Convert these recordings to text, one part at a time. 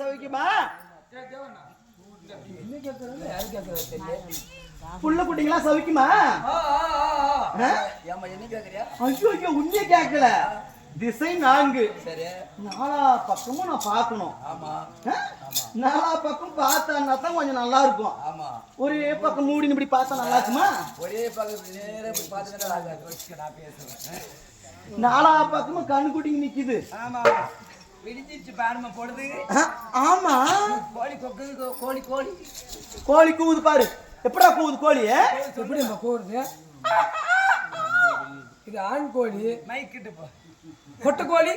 சௌக்கியமா என்ன கேட்கறது யாரு கேட்கறது தெரியல புள்ள குட்டிங்களா சௌக்கியமா? ஏம்மா என்ன கேக்குறியா ஐயோ ஐயோ உண்மையை கேட்கல திசை நான்கு. நாலா பக்கமும் நான் பார்க்கணும்? நாலா பக்கம் பார்த்தான்னா தான் கொஞ்சம் நல்லா இருக்கும் ஆமா. ஒரே பக்கம் மூடி இப்படி பார்த்தா நல்லா இருக்குமா ஒரே பேசுறேன் நாலா பக்கமும் கண்ணு குட்டிங்க நிக்குது. ஆமா. ஆமா. கோழி கொக்கு கோழி கோழி. கோழி கூவுது பாரு. எப்படா கூவுது கோழி எப்படி நம்ம கூடுது இது ஆண் கோழி. மைக்கிட்டு போ. பொட்டை கோழி.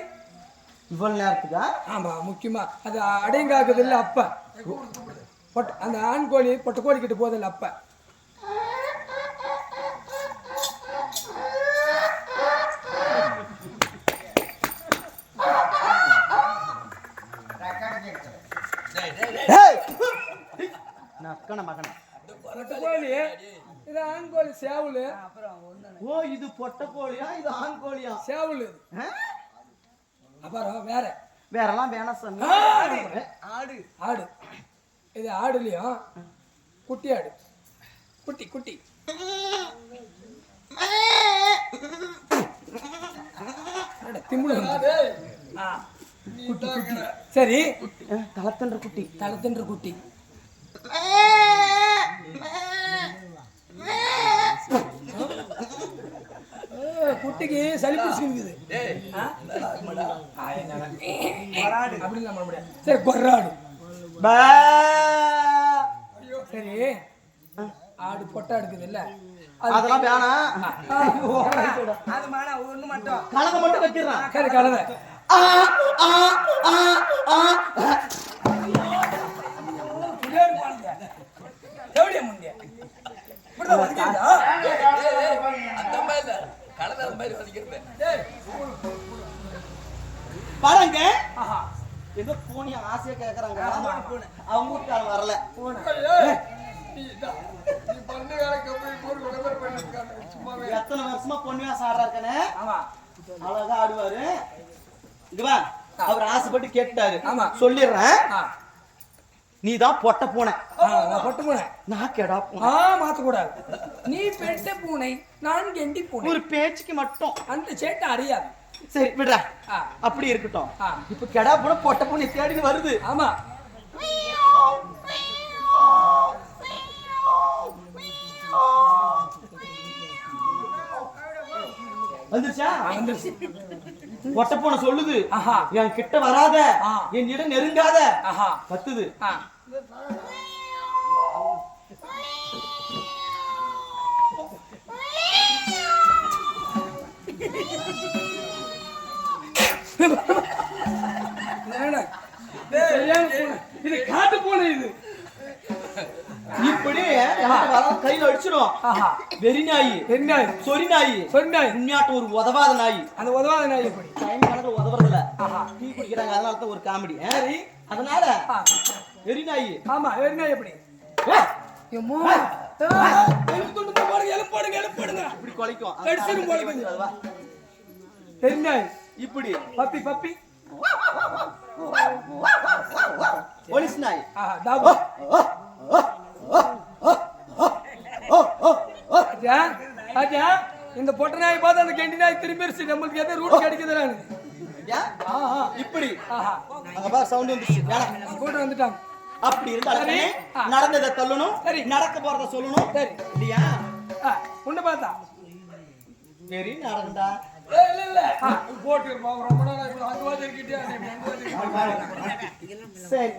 இவ்வளவு நேரத்துக்கா? ஆமா முக்கியமா. அது அடையங்காக்குது இல்ல அப்ப பொட்டை அந்த ஆண் கோழி பொட்டை கோழி கிட்ட போதில்ல அப்ப ஏய்! நக்கன மகன பொட்டை கோழி இது ஆண் கோழி சேவலு ஓ இது பொட்டை கோழியா இது ஆண் கோழியா சேவல்? அப்புறம் வேற. வேறெல்லாம் வேணாம் சாமி ஆடு. ஆடு. இது ஆடுலயும் குட்டி ஆடு. குட்டி குட்டி. அட, திமிரு வந்து. ஆ, குட்டி குட்டி. சரி. தலத்தன்ற குட்டி. தளத்தின்ற குட்டி. குட்டிக்கு சளி பிடிச்சிருக்குது முடியாது. சரி கொர்ராடு பா. சரி. ஆடு பொட்டை எடுக்குது இல்ல அதெல்லாம் வேணாம். அது மாடா ஒண்ணு மட்டும். கலங்க மட்டும் வச்சிடறான் சரி கலவை. ஆ, ஆ, ஆ, ஆ. முண்டிய இப்படிதான் வலிக்குதா? அந்த மாதிரி இல்ல கலந்த அந்த மாதிரி வலிக்கிறது பாருங்க. ஏதோ பூனி ஆசையா கேக்குறாங்க. அவங்க வீட்டுக்காரங்க வரல. எத்தனை வருஷமா பொண்ணு வேஷம் ஆடுறாருக்கனே ஆமா. அழகா ஆடுவாரு. இங்க வா. அவர் ஆசைப்பட்டு கேட்டாரு ஆமா. சொல்லிடுறேன். நீ தான் பொட்ட பூனை. நான் பொட்டு பூனை. நான் கெடா பூனை. ஆ மாத்தக்கூடாது. நீ பெட்ட பூனை நான் கெண்டி பூனை. ஒரு பேச்சுக்கு மட்டும். அந்த சேட்டை அறியாது. சரி விடுறா. அப்படி இருக்கட்டும். இப்ப கெடா பூனை பொட்ட பூனை தேடின்னு வருது. ஆமா. வந்துருச்சா வந்துருச்சு. பொட்ட பூனை சொல்லுது. என் கிட்ட வராத. என் இடம் நெருங்காத. ஆஹா. கத்துது. இது காட்டு பூனை. இது. இப்படி கையில அடிச்சிடும் வெறி நாய் சொறி நாய் சொன்னாய் உண்மையாட்டம் ஒரு உதவாத நாய். அந்த உதவாத நாய் எப்படி டைம் கணக்குல உதவுறதில்ல. டீ குடிக்கிறாங்க அதனால தான் ஒரு காமெடி. சரி. அதனால வெறி நாய் ஆமா வேறு நாய் எப்படி இப்படி பப்பி பப்பி. போலீஸ் நாய். ராஜா ராஜா இந்த பொட்ட நாய் பார்த்து அந்த கெண்டி நாய் திரும்பிடுச்சு நம்மளுக்கு எது ரூட் கிடைக்குதுறானு இப்படி. அங்க பாரு சவுண்ட் வந்துச்சு வேணாம். கூட்டு வந்துட்டாங்க அப்படி இருந்தாலும் சரி. ஆ. நடந்ததை சொல்லணும் சரி. நடக்க போறத சொல்லணும். சரி. இல்லையா? ஆ, உன்னை பார்த்தா. வெறி நடந்தா. இல்ல இல்ல. போட்டு ரொம்ப நாள். அங்க இருக்கிட்டியா? சரி.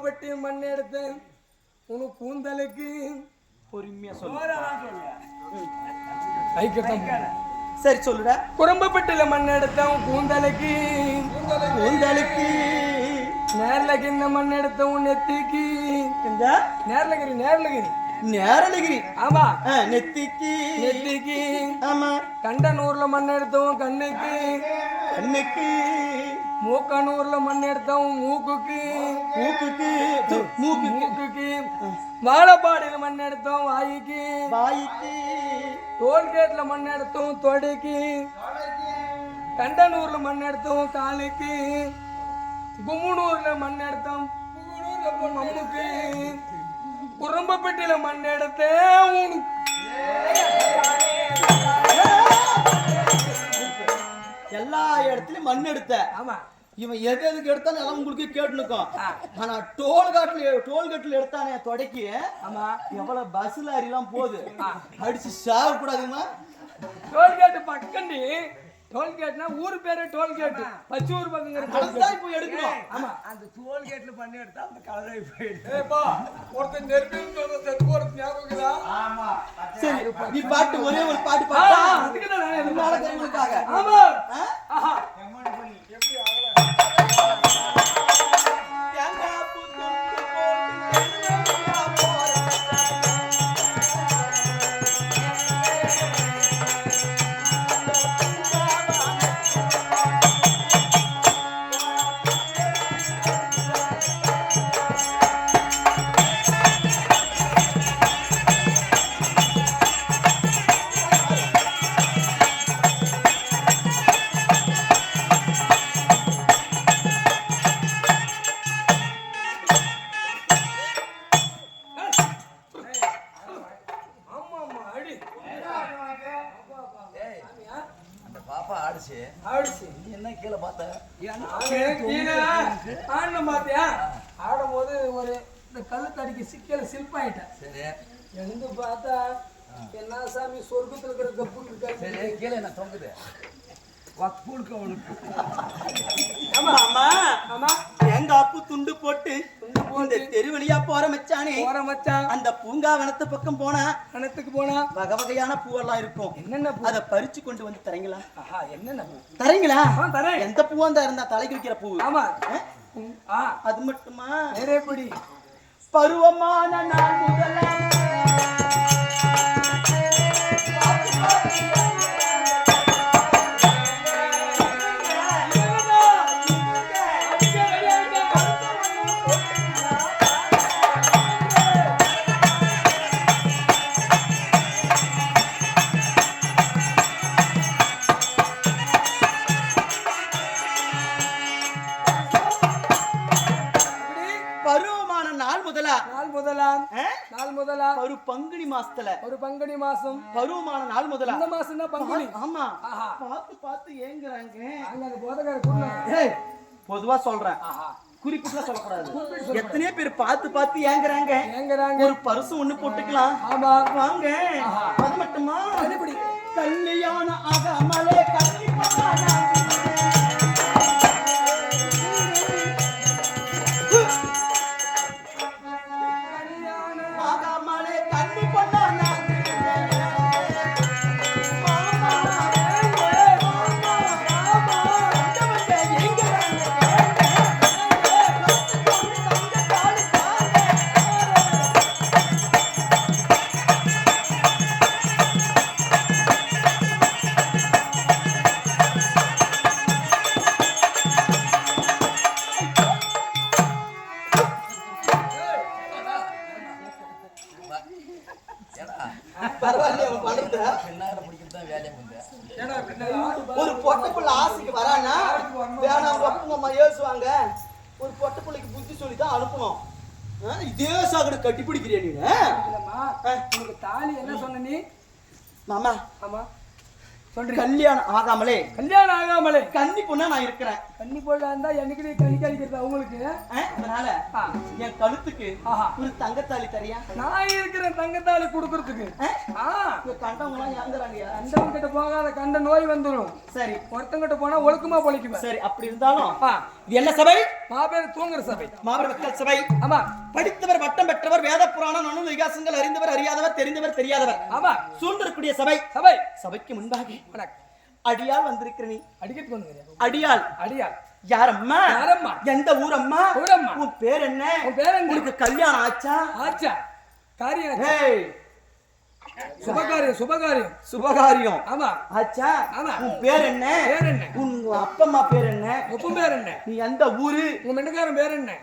வெட்டி மண் எடுத்து உனக்கு கூந்தலுக்கு பொறுமையா சொல்லு. சரி சொல்லுடா. குரம்பப்பட்டில மண் எடுத்த உன் கூந்தலுக்கு கூந்தலுக்கு. நேர்ல கிண்ண மண் எடுத்த உன் நெத்திக்கு. நேர்லகிரி நேர்லகிரி. நேரலகிரி. ஆமா. நெத்திக்கு. நெத்திக்கு. ஆமா. கண்டனூர்ல மண் எடுத்தவன் கண்ணுக்கு. கண்ணுக்கு. மூக்கனூர்ல மண் எடுத்தவன் மூக்குக்கு மூக்குக்கு து, மூக்குக்கு வாழப்பாடியில மண் எடுத்தவன் வாய்க்கு வாய்க்கு டோல்கேட்ல மண் எடுத்தவன் தொடைக்கு கண்டனூர்ல மண் எடுத்தவன் காலுக்கு கும்முனூர்ல மண் போ மம்முக்கு குறும்பப்பட்டியில மண் எடுத்த உனக்கு எல்லா இடத்துலயும் மண் எடுத்த. ஆமா. இவன் எது எதுக்கு எடுத்தாலும் எல்லாம் உங்களுக்கு கேட்டுனுக்கும். ஆனா டோல் காட்டுல டோல் கட்டுல எடுத்தானே தொடக்கி. ஆமா. எவ்வளவு பஸ் லாரி எல்லாம் போகுது அடிச்சு சாக கூடாதுமா டோல்கேட் பக்கண்டி டோல்கேட்னா ஊர் பேரு டோல்கேட் பச்சூர் பக்கங்கிற அதுதான் இப்போ எடுக்கணும். ஆமா. அந்த டோல்கேட்ல பண்ணி எடுத்தா அந்த கலராகி போயிடுது ஏப்பா ஒருத்தன் நெருப்பின்னு சொல்ற செத்து போறது ஞாபகம்? ஆமா சரி நீ பாட்டு ஒரே ஒரு பாட்டு ஆ, பாட்டா. அதுக்கு தான் நானே இது நாடகங்களுக்காக ஆமா? ஆஹா. தேங்காய் எழுந்து பார்த்தா என்ன சாமி சொர்க்கத்துல இருக்கிற கப்பு சரி கீழே என்ன தொங்குது வக்கூலுக்கு அவனுக்கு ஆமா ஆமா ஆமா தேங்காய் பூ துண்டு போட்டு இந்த தெரு வழியா போற மச்சானே போற மச்சான் அந்த பூங்காவனத்து பக்கம் போனா கணத்துக்கு போனா வகை வகையான பூவெல்லாம் இருக்கும் என்னென்ன பூ அத பறிச்சு கொண்டு வந்து தரீங்களா ஆஹா என்னென்ன பூ தரீங்களா தரேன் எந்த பூவா இருந்தா இருந்தா தலைக்கு வைக்கிற பூ ஆமா அது மட்டுமா குடி பருவமான நாள் முதலாம் மாசத்துல ஒரு பங்குனி மாசம். பருவமான நாள் முதலா? இந்த மாசம் தான் பங்குனி? ஆமா. பார்த்து பார்த்து ஏங்குறாங்க. அங்க போதகார பொதுவா சொல்றேன். ஆஹா. குறிப்பிட்டுலாம் சொல்லக்கூடாது. எத்தனையோ பேர் பார்த்து பார்த்து ஏங்குறாங்க. ஏங்கறாங்க. ஒரு பரிசு ஒண்ணு போட்டுக்கலாம். ஆமா. வாங்க. அது மட்டுமா? அதுபடி கல்யாண அகமலே கல்யாண கல்யாணம் ஆகாமலே. கல்யாணம் ஆகாமலே. கன்னி பொண்ணா நான் இருக்கிறேன். கண்ணி போடா இருந்தா என்னைக்கு நீ கண்ணி கழிக்கிறது அவங்களுக்கு அதனால. என் கழுத்துக்கு. ஒரு தங்கத்தாலி தரியா? நான் இருக்கிறேன் தங்கத்தாலி கொடுக்கறதுக்கு. கண்டவங்க கிட்ட போகாத கண்ட நோய் வந்துடும் சரி. ஒருத்தங்கிட்ட போனா ஒழுக்கமா பொழைக்குவேன். சரி அப்படி இருந்தாலும் இது என்ன சபை? மாபேர் தூங்குற சபை. மாபெரும் மக்கள் சபை. ஆமா. படித்தவர் பட்டம் பெற்றவர் வேத புராணம் நனு விகாசங்கள் அறிந்தவர் அறியாதவர் தெரிந்தவர் தெரியாதவர். ஆமா. சூழ்ந்திருக்கூடிய சபை. சபை. சபைக்கு முன்பாக வணக்கம். அடியால் வந்திருக்கிற நீ. அடிக்கட்டு அடியால். அடியா யாரம்மா? யாரம்மா? எந்த ஊரம்மா? ஊரம்மா. உன் பேர் என்ன? உன் பேர் என்ன? உனக்கு கல்யாணம் ஆச்சா? ஆச்சா? காரியம் ஏய். சுபகாரியம் சுபகாரியம். சுபகாரியம். ஆமா. ஆச்சா? ஆமா. உன் பேர் என்ன? பேர் என்ன? உன் அப்பா அம்மா பேர் என்ன? ஒப்பு பேர் என்ன? நீ எந்த ஊரு? உங்க மெண்டக்காரன் பேர் என்ன?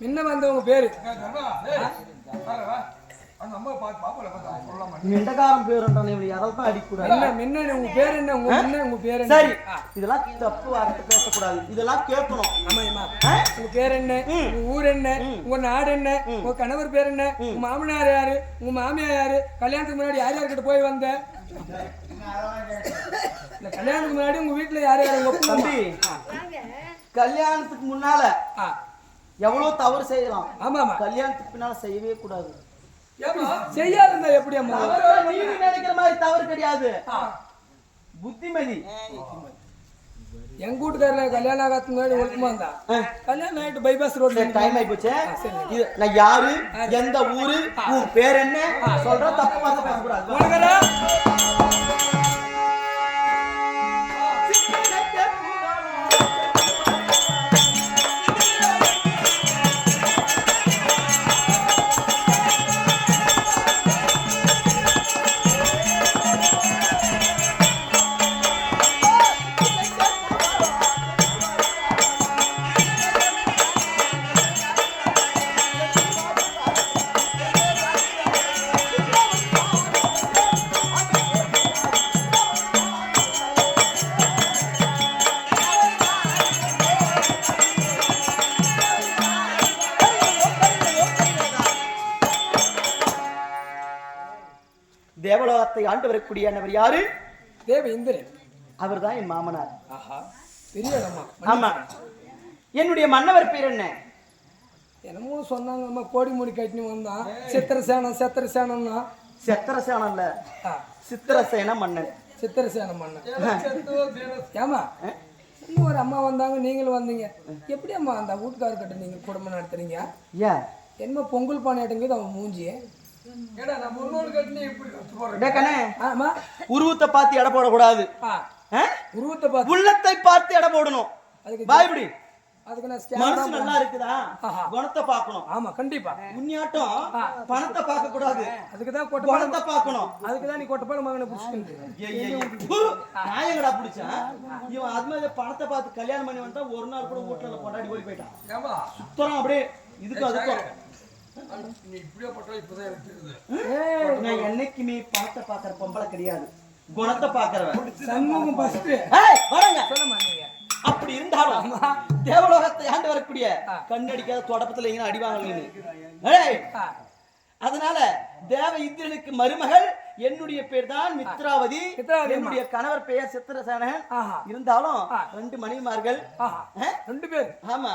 முன்ன வந்தவங்க பேரு. பேருன்றானே இவளை யாராலும் அடிக்கூடாது. என்ன முன்ன உங்க பேர் என்ன? உங்க முன்ன உங்க பேர் என்ன? சரி. இதெல்லாம் தப்பு வார்த்தை பேசக்கூடாது. இதெல்லாம் கேட்கணும். ஆமா ஆமா ஆ? உங்க பேர் என்ன? உங்க ஊர் என்ன? உங்க நாடு என்ன? உங்க கணவர் பேர் என்ன? உங்க மாமனார் யாரு? உங்க மாமியார் யாரு? கல்யாணத்துக்கு முன்னாடி யார் யார்கிட்ட போய் வந்த? இல்ல கல்யாணத்துக்கு முன்னாடி உங்க வீட்டுல யார் யார்? உங்க அப்பா, தம்பி கல்யாணத்துக்கு முன்னால எவ்வளவு தவறு செய்யலாம். ஆமா ஆமா கல்யாணத்துக்கு பின்னால செய்யவே கூடாது. செய்யாத இருந்தா எப்படி அம்மா? நீ நினைக்கிற மாதிரி தவறு கிடையாது. புத்திமதி. எங்க வீட்டுக்காரல கல்யாணம் ஆகாதுக்கு முன்னாடி ஒழுக்கமா இருந்தா? கல்யாணம் ஆயிட்டு பைபாஸ் ரோட்ல டைம் ஆகி போச்சு நான் யாரு எந்த ஊரு உன் பேர் என்ன? சொல்ற தப்பு வார்த்தை பேசக்கூடாது. தேவலோகத்தை ஆண்டு வரக்கூடிய நபர் யாரு? தேவ இந்திரன். அவர்தான் என் மாமனார். ஆஹா பெரிய இடமா ஆமா. என்னுடைய மன்னவர் பேர் என்ன? என்னமோ சொன்னாங்க அம்மா கோடி மூடி கட்டினு வந்தான் சித்திர சேனம் சித்திர சேனம்னா சித்திரசேனல்ல ஆ, சித்திரசேன மன்னன். சித்திர சேனம் பண்ண ஏமா இன்னும் ஒரு அம்மா வந்தாங்க நீங்களும் வந்தீங்க. எப்படி அம்மா அந்த வீட்டுக்காரர்கிட்ட நீங்க குடும்பம் நடத்துறீங்க? ஏன்? என்ன பொங்கல் பானையாட்டுங்குது அவன் மூஞ்சி உருவத்தை பார்த்து எடை போடக்கூடாது? உருவத்தை உள்ளத்தை பார்த்து எடை போடணும். அதுக்கு பாய்படி மனசு நல்லா இருக்குதா. குணத்தை பார்க்கணும். ஆமா கண்டிப்பா. உன்னியாட்டம் பணத்தை பார்க்க கூடாது அதுக்கு தான் கொட்டை குணத்தை பார்க்கணும். அதுக்கு தான் நீ கொட்டப்பாடு மகனை பிடிச்சிக்கிட்டு எங்கடா பிடிச்சேன்? இவன் அது மாதிரி பணத்தை பார்த்து கல்யாணம் பண்ணி வந்தா ஒரு நாள் கூட வீட்டுல கொண்டாடி ஓடி போயிட்டான். சுத்தம் அப்படியே. இதுக்கு அதுக்கும். நான் என்னைக்குமே பணத்தை பாக்குற பொம்பளை கிடையாது. குணத்தை பாக்குறவன் சண்முகம் ஃபர்ஸ்ட் அப்படி இருந்தாலும் தேவலோகத்தை ஆண்டு வரக்கூடிய கண்ணடிக்காத தொடப்பத்துல எங்க அடிவாங்க அதனால தேவ இந்திரனுக்கு மருமகள் என்னுடைய பேர் தான் மித்ராவதி. என்னுடைய கணவர் பெயர் சித்திரசேனன். இருந்தாலும். ரெண்டு மனைவிமார்கள் ஆ? ரெண்டு பேர். ஆமா.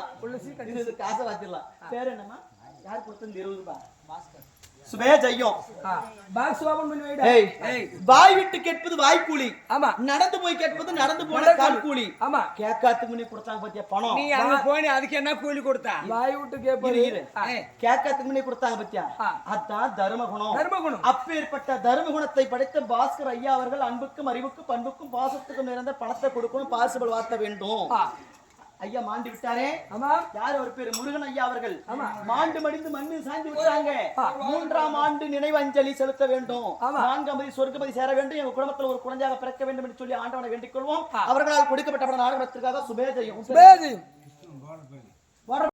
காசை வாத்திடலாம் பேர் என்னம்மா? யார் கொடுத்தது இருபது ரூபாய்? சுபே ஜெயம் பாக்ஸ் ஓபன் பண்ணி வைடா ஏய் வாய் விட்டு கேட்பது வாய்க்கூலி ஆமா. நடந்து போய் கேட்பது நடந்து போன கால் கூலி. ஆமா. கேட்காத்துக்கு முன்னே கொடுத்தாங்க பாத்தியா பணம்? நீ அங்க போனி அதுக்கு என்ன கூலி கொடுத்தா? வாய் விட்டு இரு. கேட்காத்துக்கு முன்னே கொடுத்தாங்க பாத்தியா. அதான் தர்ம குணம் தர்மகுணம். அப்பேற்பட்ட தர்ம குணத்தை படைத்த பாஸ்கர் ஐயா அவர்கள் அன்புக்கும் அறிவுக்கும் பண்புக்கும் பாசத்துக்கும் நிறைந்த பணத்தை கொடுக்கணும் பாசிபல் வார்த்த வேண்டும். ஐயா மாண்டு விட்டாரே? ஆமா. யார் அவர் பேரு? முருகன் ஐயா அவர்கள். ஆமா. மாண்டு மடிந்து மண்ணு சாய்ந்து விட்டாங்க. மூன்றாம் ஆண்டு நினைவு அஞ்சலி செலுத்த வேண்டும். ஆமா. நான்காம் மதி சொர்க்கமதி சேர வேண்டும். எங்க குடும்பத்தில் ஒரு குழந்தையாக பிறக்க வேண்டும் என்று சொல்லி ஆண்டவனை வேண்டிக் கொள்வோம். அவர்களால் கொடுக்கப்பட்ட நாடகத்திற்காக சுபேஜயம் பேஜி